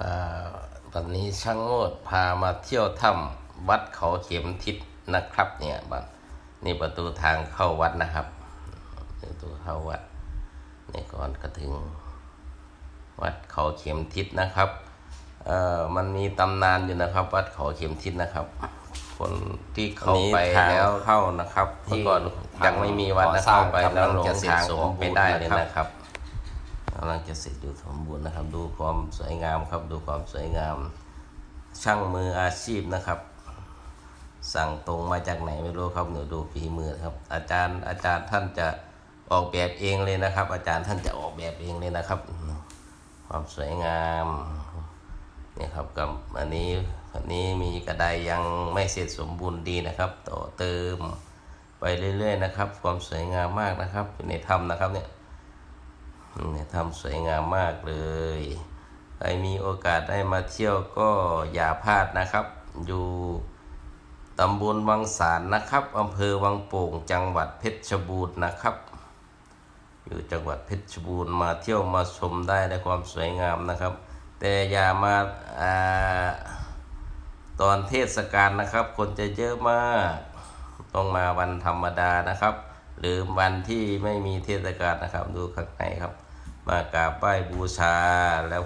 อ่าวันนี้ช่างโงดพามาเที่ยวถ้ำวัดเขาเข็มทิศนะครับ เนี่ยบัดนี่ประตูทางเข้าวัดนะครับประตูเข้าวัดนี่ก่อนก็ถึง วัดเขาเข็มทิศนะครับเอ่อมันมีตำนานอยู่นะครับ วัดเขาเข็มทิศนะครับ คนที่เข้าไปแล้วเข้านะครับเมื่อก่อนยังไม่มีวัดนะเข้าไปแล้วหลงทางออกไปได้เลยนะครับ กำลังจะเสร็จอยู่สมบูรณ์นะครับ ดูความสวยงามครับ ดูความสวยงาม ช่างมืออาชีพนะครับ สั่งตรงมาจากไหนไม่รู้ครับเดี๋ยวดูฝีมือครับ อาจารย์อาจารย์ท่านจะออกแบบเองเลยนะครับ อาจารย์ท่านจะออกแบบเองเลยนะครับ ความสวยงามนี่ครับกับอันนี้อันนี้มีกระไดยังไม่เสร็จสมบูรณ์ดีนะครับ ต่อเติมไปเรื่อยๆนะครับ ความสวยงามมากนะครับอยู่ในถ้ำนะครับเนี่ย ทำสวยงามมากเลยใครมีโอกาสได้มาเที่ยวก็อย่าพลาดนะครับ อยู่ตำบลวังสารนะครับอำเภอวังโป่งจังหวัดเพชรบูรณ์นะครับ อยู่จังหวัดเพชรบูรณ์มาเที่ยวมาชมได้ในความสวยงามนะครับ แต่อย่ามาอาตอนเทศกาลนะครับ คนจะเยอะมาก ต้องมาวันธรรมดานะครับ หรือวันที่ไม่มีเทศกาลนะครับ ดูข้างในครับ มากราบไหว้บูชาแล้ว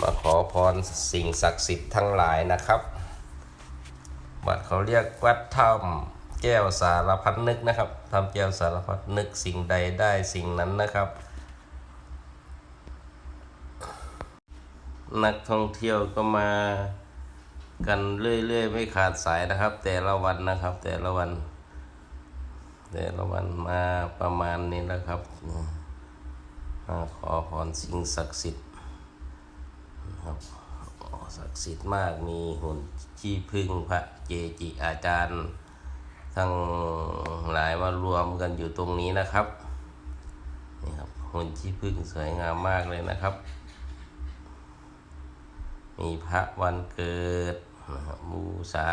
มาขอพรสิ่งศักดิ์สิทธิ์ทั้งหลายนะครับวัดเขาเรียกวัดถ้ำแก้วสารพัดนึกนะครับทำแก้วสารพัดนึกสิ่งใดได้สิ่งนั้นนะครับ นักท่องเที่ยวก็มากันเรื่อยๆ ไม่ขาดสายนะครับ แต่ละวันนะครับแต่ละวัน แต่ละวันมาประมาณนี้นะครับ มาขอพรสิ่งศักดิ์สิทธิ์ครับศักดิ์สิทธิ์มากมีหุ่นขี้พึ่งพระเจจิอาจารย์ ทั้งหลายมารวมกันอยู่ตรงนี้นะครับนี่ครับหุ่นขี้พึ่งสวยงามมากเลยนะครับ มีพระวันเกิดบูชา